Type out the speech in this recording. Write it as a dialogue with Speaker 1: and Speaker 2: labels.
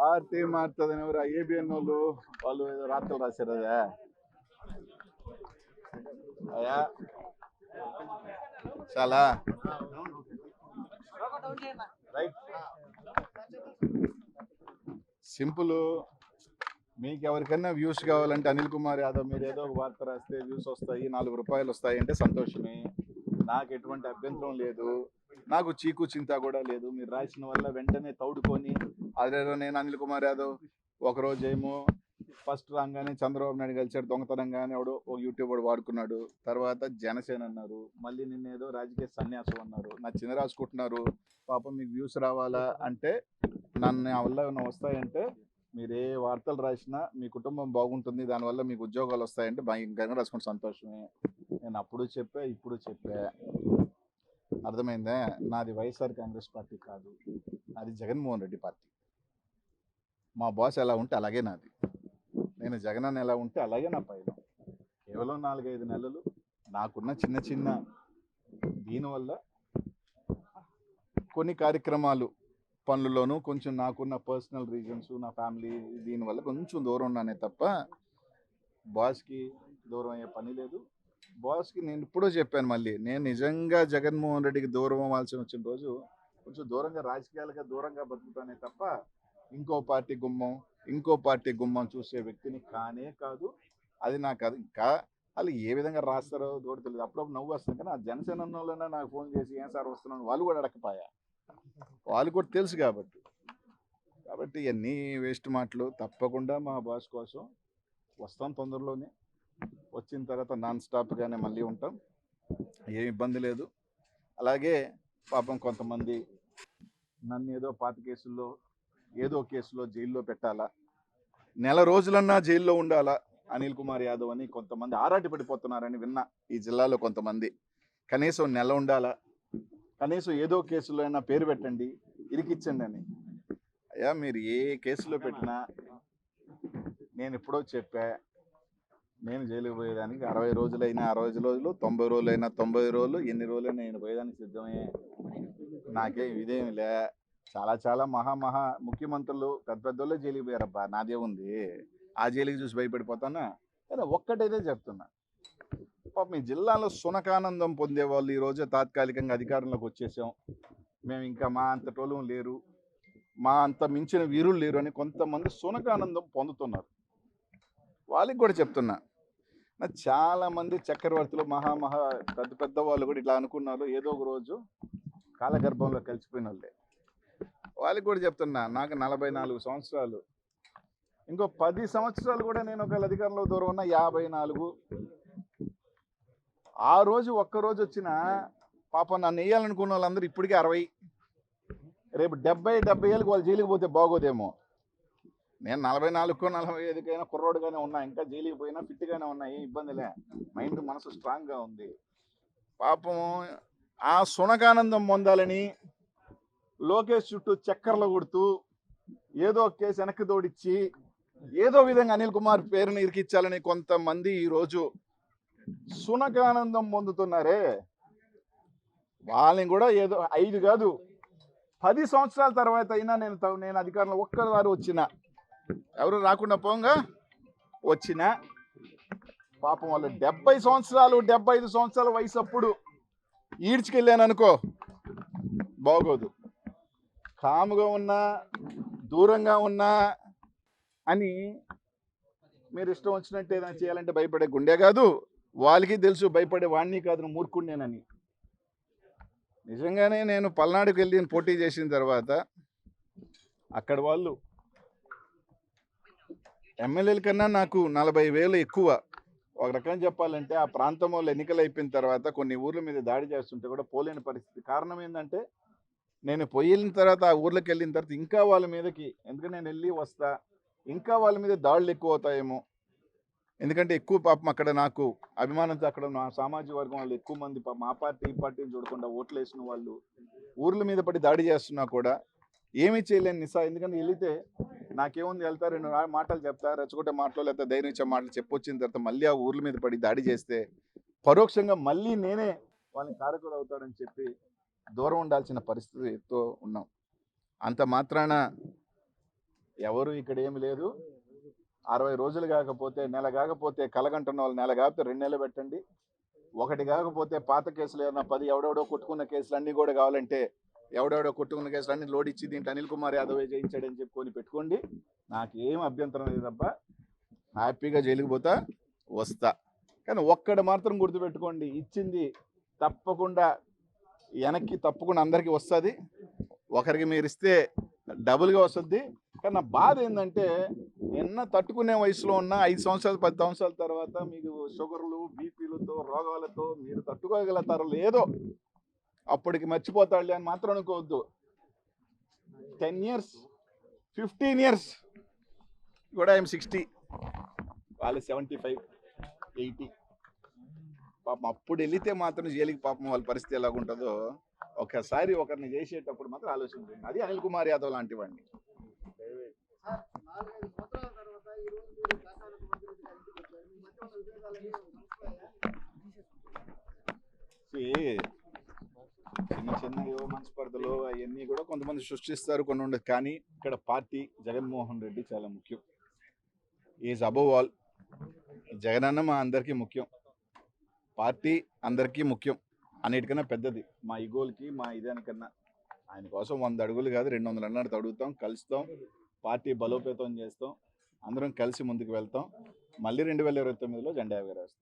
Speaker 1: Party మారుతుందని ఎవరు? ABN వాళ్ళు వాళ్ళు ఏదో రాత్రులు రాశారు అదే. అయ్యా. చాలా. రైట్ సింపుల్ మీకు ఎవరికైనా వ్యూస్ కావాలంటే అనిల్ కుమార్ యాదవ్ మీరు ఏదో ఒక వార్త రాస్తే వ్యూస్ వస్తాయి నాలుగు రూపాయలు వస్తాయి అంటే సంతోషమే. నాకు ఎటువంటి అభ్యంతరం లేదు. నాకు చీకు చింత కూడా లేదు. మీరు రాసిన వల్ల వెంటనే తౌడుకొని అదేదో నేను అనిల్ కుమార్ యాదవ్ ఒకరోజు ఏమో ఫస్ట్ రాగానే చంద్రబాబు నాయుడు కలిసాడు దొంగతనంగానే ఎవడో ఒక యూట్యూబర్ వాడుకున్నాడు. తర్వాత జనసేన అన్నారు. మళ్ళీ నిన్న ఏదో రాజకీయ సన్యాసం అన్నారు. నా చిన్న రాసుకుంటున్నారు పాపం మీకు వ్యూస్ రావాలా అంటే నన్ను నా వల్ల ఏమైనా వస్తాయంటే మీరు ఏ వార్తలు రాసినా మీ కుటుంబం బాగుంటుంది. దానివల్ల మీకు ఉద్యోగాలు వస్తాయంటే భయంకరంగా రాసుకుంటే సంతోషమే. నేను అప్పుడు చెప్పా ఇప్పుడు చెప్పా. అర్థమైందా? నాది వైఎస్ఆర్ కాంగ్రెస్ పార్టీ కాదు. నాది జగన్మోహన్ రెడ్డి పార్టీ. మా బాస్ ఎలా ఉంటే అలాగే నాది. నేను జగన్ అన్న ఎలా ఉంటే అలాగే నా పైన. కేవలం నాలుగైదు నెలలు నాకున్న చిన్న చిన్న దీనివల్ల కొన్ని కార్యక్రమాలు పనుల్లోనూ కొంచెం నాకున్న పర్సనల్ రీజన్స్ నా ఫ్యామిలీ దీనివల్ల కొంచెం దూరం ఉన్నానే తప్ప బాస్కి దూరం అయ్యే పని లేదు. బాస్కి నేను ఇప్పుడో చెప్పాను మళ్ళీ. నేను నిజంగా జగన్మోహన్ రెడ్డికి దూరం అవ్వాల్సి వచ్చిన రోజు కొంచెం దూరంగా రాజకీయాలుగా దూరంగా బతుకుతానే తప్ప ఇంకో పార్టీ గుమ్మం ఇంకో పార్టీ గుమ్మం చూసే వ్యక్తిని కానే కాదు. అది నాకు అది ఇంకా వాళ్ళు ఏ విధంగా రాస్తారో కూడా తెలియదు. అప్పుడప్పుడు నవ్వు వస్తుంది. కానీ ఆ జనసేన వాళ్ళైనా నాకు ఫోన్ చేసి ఏం సార్ వస్తున్నాను వాళ్ళు కూడా అడగపాయా వాళ్ళు కూడా తెలుసు కాబట్టి. కాబట్టి ఇవన్నీ వేస్ట్ మాటలు. తప్పకుండా మా బాస్ కోసం వస్తాం తొందరలోనే. వచ్చిన తర్వాత నాన్ స్టాప్గానే మళ్ళీ ఉంటాం. ఏం ఇబ్బంది లేదు. అలాగే పాపం కొంతమంది నన్ను ఏదో పాత కేసుల్లో ఏదో కేసులో జైల్లో పెట్టాలా నెల రోజులన్నా జైల్లో ఉండాలా అనిల్ కుమార్ యాదవ్ అని కొంతమంది ఆరాటి పడిపోతున్నారని విన్నా ఈ జిల్లాలో కొంతమంది. కనీసం నెల ఉండాలా కనీసం ఏదో కేసులో అయినా పేరు పెట్టండి ఇరికిచ్చండి అని. అయ్యా మీరు ఏ కేసులో పెట్టినా నేను ఎప్పుడో చెప్పా నేను జైలుకి పోయేదానికి అరవై రోజులైనా అరవై రోజులు తొంభై రోజులైనా తొంభై రోజులు ఎన్ని రోజులైనా నేను పోయేదానికి సిద్ధమే. నాకేం ఇదేమి లే. చాలా చాలా మహా మహా ముఖ్యమంత్రులు పెద్ద పెద్దోళ్ళే జైలుకి పోయారబ్బా. నాదే ఉంది. ఆ జైలుకి చూసి భయపడిపోతానా? కానీ ఒక్కటైతే చెప్తున్నా. పాప మీ జిల్లాలో సునకానందం పొందేవాళ్ళు ఈరోజు తాత్కాలికంగా అధికారంలోకి వచ్చేసాం. మేము ఇంకా మా అంత టోలం లేరు. మా అంత మించిన వీరులు లేరు అని కొంతమంది సునకానందం పొందుతున్నారు. వాళ్ళకి కూడా చెప్తున్నా. చాలా మంది చక్రవర్తులు మహా మహా పెద్ద పెద్ద వాళ్ళు కూడా ఇట్లా అనుకున్నారు. ఏదో ఒక రోజు కాలగర్భంలో కలిసిపోయిన వాళ్ళే వాళ్ళకి కూడా చెప్తున్నా నాకు నలభై నాలుగు సంవత్సరాలు. ఇంకో పది సంవత్సరాలు కూడా నేను ఒకవేళ అధికారంలో దూరం ఉన్న యాభై నాలుగు. ఆ రోజు ఒక్క రోజు వచ్చిన పాపం నన్ను వేయాలనుకున్న వాళ్ళందరూ ఇప్పటికీ అరవై. రేపు డెబ్బై డెబ్బై ఏళ్ళకి వాళ్ళు జైలుకి పోతే బాగోదేమో. నేను నలభై నాలుగుకో నలభై ఐదుకైనా కుర్రోడుగానే ఉన్నా. ఇంకా జైలుకి పోయినా ఫిట్గానే ఉన్నా ఏం ఇబ్బందిలే. మైండ్ మనసు స్ట్రాంగ్గా ఉంది. పాపం ఆ సునకానందం పొందాలని లోకేష్ చుట్టూ చక్కర్లు కొడుతూ ఏదో ఒక కేసు వెనక్కి తోడిచ్చి ఏదో విధంగా అనిల్ కుమార్ పేరుని ఇరికిచ్చాలని కొంతమంది ఈరోజు సునకానందం పొందుతున్నారే. వాళ్ళని కూడా ఏదో ఐదు కాదు పది సంవత్సరాల తర్వాత అయినా నేను నేను అధికారంలో ఒక్కసారి వచ్చిన. ఎవరు రాకుండా పోంగా? వచ్చిన పాపం వాళ్ళు డెబ్బై సంవత్సరాలు డెబ్బై ఐదు సంవత్సరాల వయసు అప్పుడు ఈడ్చుకెళ్ళాను అనుకో బాగోదు. కాముగా ఉన్నా దూరంగా ఉన్నా అని మీరు ఇష్టం వచ్చినట్టు ఏదైనా చేయాలంటే భయపడే గుండె కాదు. వాళ్ళకి తెలుసు భయపడే వాడిని కాదు నువ్వు నిజంగానే నేను పల్నాడుకు వెళ్ళి పోటీ చేసిన తర్వాత అక్కడ వాళ్ళు ఎమ్మెల్యేల కన్నా నాకు నలభై వేలు ఎక్కువ. ఒక రకంగా చెప్పాలంటే ఆ ప్రాంతం వాళ్ళు ఎన్నికలు అయిపోయిన తర్వాత కొన్ని ఊర్ల మీద దాడి చేస్తుంటే కూడా పోలేని పరిస్థితి. కారణం ఏంటంటే నేను పోయిన వెళ్ళిన తర్వాత ఆ ఊర్లోకి వెళ్ళిన తర్వాత ఇంకా వాళ్ళ మీదకి ఎందుకంటే నేను వెళ్ళి వస్తా ఇంకా వాళ్ళ మీద దాడులు ఎక్కువ అవుతాయేమో ఎందుకంటే ఎక్కువ పాపం అక్కడ నాకు అభిమానంతో అక్కడ నా సామాజిక వర్గం వాళ్ళు ఎక్కువ మంది మా పార్టీ ఈ పార్టీని చూడకుండా ఓట్లు వేసిన వాళ్ళు ఊర్ల మీద పడి దాడి చేస్తున్నా కూడా ఏమీ చేయలేని నిసా. ఎందుకంటే వెళితే నాకేముంది వెళ్తా రెండు మాటలు చెప్తా రెచ్చగొట్టే మాటలు లేకపోతే ధైర్యం ఇచ్చే మాటలు చెప్పొచ్చిన తర్వాత మళ్ళీ ఆ ఊర్ల మీద పడి దాడి చేస్తే పరోక్షంగా మళ్ళీ నేనే వాళ్ళని కారకులు అవుతాడని చెప్పి దూరం ఉండాల్సిన పరిస్థితితో ఉన్నాం. అంత మాత్రాన ఎవరు ఇక్కడ ఏమి లేదు. అరవై రోజులు కాకపోతే నెల కాకపోతే కలగంటున్న వాళ్ళు నెల కాకపోతే రెండు నెలలు పెట్టండి. ఒకటి కాకపోతే పాత కేసులు ఏమన్నా పది ఎవడెవడో కొట్టుకున్న కేసులు అన్నీ కూడా కావాలంటే ఎవడెవడో కొట్టుకున్న కేసులు అన్ని లోడ్ ఇచ్చి దీంట్లో అనిల్ కుమార్ యాదవ్ చేయించాడని చెప్పుకొని పెట్టుకోండి. నాకు ఏం అభ్యంతరం లేదబ్బా హ్యాపీగా జైలుకి పోతా వస్తా. కానీ ఒక్కడ మాత్రం గుర్తుపెట్టుకోండి ఇచ్చింది తప్పకుండా వెనక్కి తప్పకుండా అందరికీ వస్తుంది. ఒకరికి మీరు ఇస్తే డబుల్గా వస్తుంది. కానీ నా బాధ ఏంటంటే నిన్న తట్టుకునే వయసులో ఉన్న ఐదు సంవత్సరాలు పది సంవత్సరాల తర్వాత మీకు షుగర్లు బీపీలతో రోగాలతో మీరు తట్టుకోగలుగుతారో లేదో అప్పటికి మర్చిపోతాడులే అని మాత్రం అనుకోవద్దు. టెన్ ఇయర్స్ ఫిఫ్టీన్ ఇయర్స్ కూడా ఐఎమ్ సిక్స్టీ వాళ్ళు సెవెంటీ ఫైవ్ ఎయిటీ పాపం అప్పుడు వెళితే మాత్రం జైలుకి పాపం వాళ్ళ పరిస్థితి ఎలా ఉంటుందో ఒకసారి ఒకరిని చేసేటప్పుడు మాత్రం ఆలోచించండి. అది అనిల్ కుమార్ యాదవ్ లాంటి వాడిని. See, చిన్న చిన్న యువ మనస్పర్ధలు అవన్నీ కూడా కొంతమంది సృష్టిస్తారు కొన్ని ఉండదు. కానీ ఇక్కడ పార్టీ జగన్మోహన్ రెడ్డి చాలా ముఖ్యం. ఈజ్ అబవ్ ఆల్ జగనన్న మా అందరికీ ముఖ్యం. పార్టీ అందరికీ ముఖ్యం అన్నిటికన్నా పెద్దది. మా ఇగోల్కి మా ఇదానికన్నా. ఆయన కోసం వంద అడుగులు కాదు రెండు వందల అన్నట్టు అడుగుతాం కలుస్తాం పార్టీ బలోపేతం చేస్తాం. అందరం కలిసి ముందుకు వెళ్తాం. మళ్ళీ రెండు వేల ఇరవై తొమ్మిదిలో జెండా ఎగరేస్తాం.